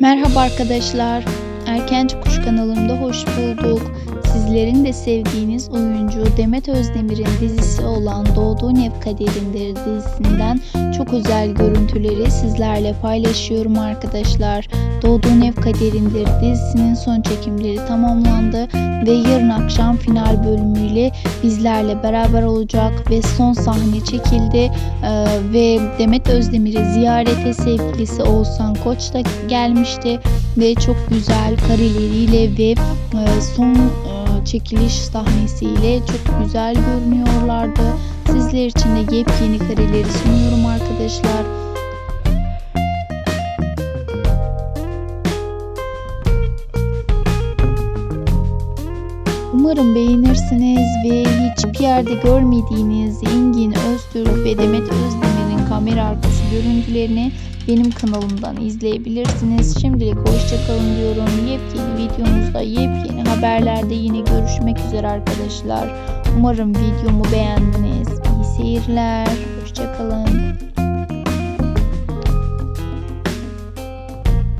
Merhaba arkadaşlar. Erkenci Kuş kanalımda hoş bulduk. Sizlerin de sevdiğiniz oyuncu Demet Özdemir'in dizisi olan Doğduğun Ev Kaderindir dizisinden çok özel görüntüleri sizlerle paylaşıyorum arkadaşlar. Doğduğun Ev Kaderindir dizisinin son çekimleri tamamlandı ve yarın akşam final bölümüyle bizlerle beraber olacak ve son sahne çekildi Ee, ve Demet Özdemir'i ziyarete sevgilisi Oğuzhan Koç da gelmişti ve çok güzel kareleriyle ve e, son çekiliş sahnesiyle çok güzel görünüyorlardı. Sizler için de yepyeni kareleri sunuyorum arkadaşlar. Umarım beğenirsiniz ve hiçbir yerde görmediğiniz Engin Öztürk ve Demet Özdemir'in kamera arkası görüntülerini benim kanalımdan izleyebilirsiniz. Şimdilik hoşçakalın diyorum. Yepyeni videomuzda, yepyeni haberlerde yine görüşmek üzere arkadaşlar. Umarım videomu beğendiniz. İyi seyirler. Hoşçakalın.